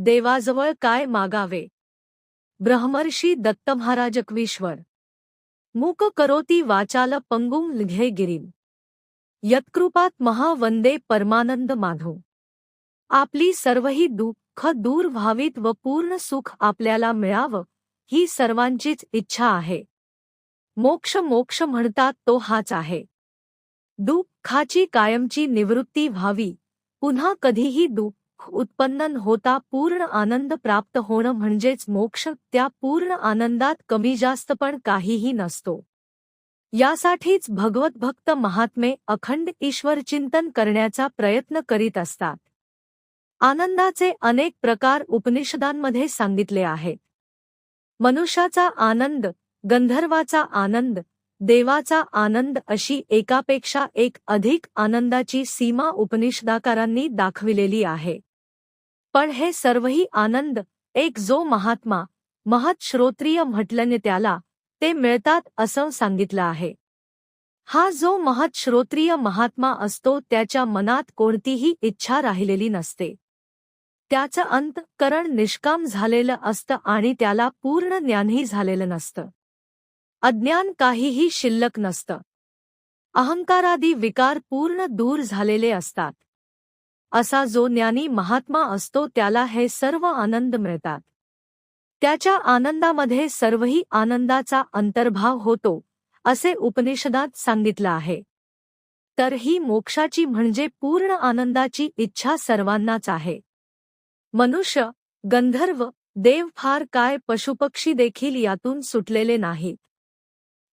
देवाजवळ काय मागावे? ब्रह्मर्षी दत्त महाराजक्वीश्वर. मूक करोती वाचाल पंगुम लिघे गिरीम यत्कृपात महावंदे परमानंद माधो. आपली सर्वही दुःख दूर व्हावीत व पूर्ण सुख आपल्याला मिळावं ही सर्वांचीच इच्छा आहे. मोक्ष मोक्ष म्हणतात तो हाच आहे. दुःखाची कायमची निवृत्ती व्हावी पुन्हा कधीही दुःख उत्पन्न होता पूर्ण आनंद प्राप्त होणं म्हणजेच मोक्ष त्या पूर्ण आनंदात कमी जास्त पण काहीही नसतो. यासाठीच भगवत भक्त महात्मे अखंड ईश्वर चिंतन करण्याचा प्रयत्न करीत असतात. आनंदाचे अनेक प्रकार उपनिषदांमध्ये सांगितले आहेत. मनुष्याचा आनंद गंधर्वाचा आनंद देवाचा आनंद अशी एकापेक्षा एक अधिक आनंदाची सीमा उपनिषदाकारांनी दाखविलेली आहे. पण हे सर्वही आनंद एक जो महात्मा महत श्रोत्रिय म्हटल्याने त्याला ते मिळतात असं सांगितलं आहे. हा जो महत श्रोत्रिय महात्मा असतो त्याच्या मनात कोणतीही इच्छा राहिलेली नसते. त्याचं अंतकरण निष्काम झालेलं असतं आणि त्याला पूर्ण ज्ञानही झालेलं नसतं. अज्ञान काहीही शिल्लक नसतं. अहंकारादी विकार पूर्ण दूर झालेले असतात. असा जो ज्ञानी महात्मा असतो त्याला हे सर्व आनंद मिळतात. त्याच्या आनंदामध्ये सर्वही आनंदाचा अंतर्भाव होतो असे उपनिषदात सांगितलं आहे. तर ही मोक्षाची म्हणजे पूर्ण आनंदाची इच्छा सर्वांनाच आहे. मनुष्य गंधर्व देव फार काय पशुपक्षी देखील यातून सुटलेले नाहीत.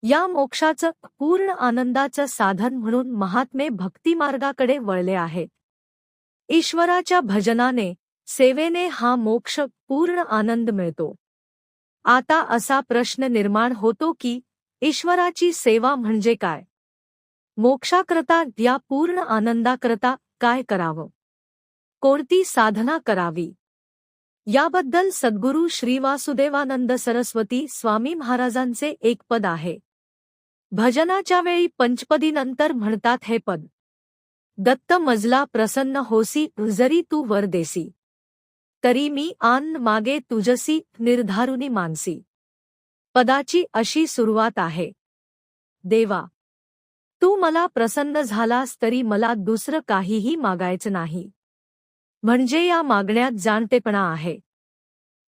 या मोक्षाचं पूर्ण आनंदाचं साधन म्हणून महात्मे भक्तिमार्गाकडे वळले आहेत. ईश्वराच्या भजनाने सेवेने हा मोक्ष पूर्ण आनंद मिळतो. आता असा प्रश्न निर्माण होतो की ईश्वराची सेवा म्हणजे काय? मोक्षाकरता या पूर्ण आनंदाकरता काय करावं? कोणती साधना करावी? याबद्दल सद्गुरू श्रीवासुदेवानंद सरस्वती स्वामी महाराजांचे एक पद आहे. भजनाच्या वेळी पंचपदीनंतर म्हणतात हे पद दत्त मजला प्रसन्न होसी जरी तू वर देसी. तरी मी आन मागे तुझसी निर्धारुनी मानसी. पदाची अशी सुरुवात आहे. देवा! तू मला प्रसन्न झालास तरी मला दुसरं काहीही मागायचं नाही. म्हणजे या मागण्यात जाणतेपणा आहे.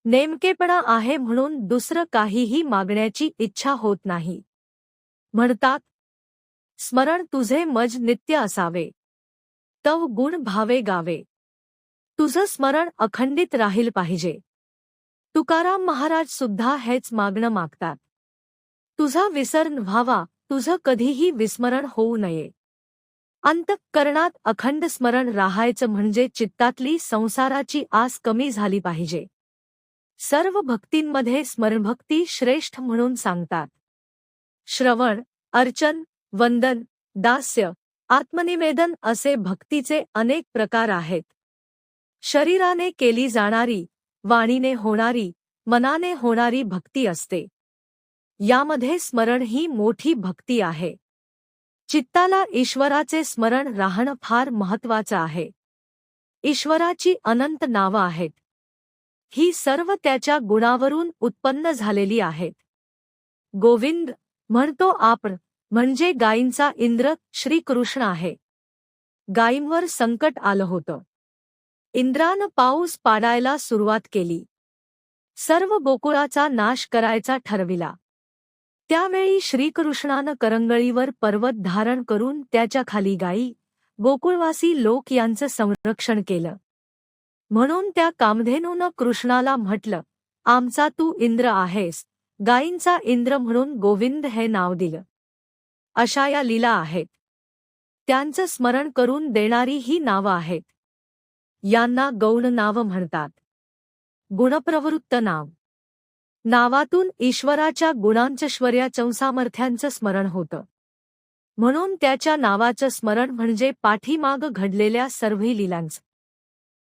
नेमकेपणा आहे म्हणून दुसरं काहीही मागण्याची इच्छा होत नाही. म्हणतात स्मरण तुझे मज नित्य असावे. तव गुण भावे गावे. तुझं स्मरण अखंडित राहील पाहिजे. तुकाराम महाराज सुद्धा हेच मागणं मागतात. तुझा विसर व्हावा तुझं कधीही विस्मरण होऊ नये. अंतःकरणात अखंड स्मरण राहायचं म्हणजे चित्तातली संसाराची आस कमी झाली पाहिजे. सर्व भक्तींमध्ये स्मरणभक्ती श्रेष्ठ म्हणून सांगतात. श्रवण अर्चन वंदन दास्य आत्मनिवेदन असे भक्तीचे अनेक प्रकार आहेत. शरीराने केली जाणारी वाणीने होणारी मनाने होणारी भक्ती असते. यामध्ये स्मरण ही मोठी भक्ती आहे. चित्ताला ईश्वराचे स्मरण राहणं फार महत्वाचं आहे. ईश्वराची अनंत नावं आहेत. ही सर्व त्याच्या गुणावरून उत्पन्न झालेली आहेत. गोविंद म्हणतो आपण म्हणजे गायींचा इंद्र श्रीकृष्ण आहे. गायींवर संकट आलं होतं. इंद्रानं पाऊस पाडायला सुरुवात केली. सर्व गोकुळाचा नाश करायचा ठरविला. त्यावेळी श्रीकृष्णानं करंगळीवर पर्वत धारण करून त्याच्याखाली गायी गोकुळवासी लोक यांचं संरक्षण केलं. म्हणून त्या कामधेनूनं कृष्णाला म्हटलं आमचा तू इंद्र आहेस. गायींचा इंद्र म्हणून गोविंद हे नाव दिलं. अशा या लीला आहेत. त्यांचं स्मरण करून देणारी ही नावं आहेत. यांना गौण नावं म्हणतात. गुणप्रवृत्त नाव. नावातून ईश्वराच्या गुणांचश्वर्या चौसामर्थ्यांचं स्मरण होतं. म्हणून त्याच्या नावाचं स्मरण म्हणजे पाठीमाग घडलेल्या सर्व लीलांचं.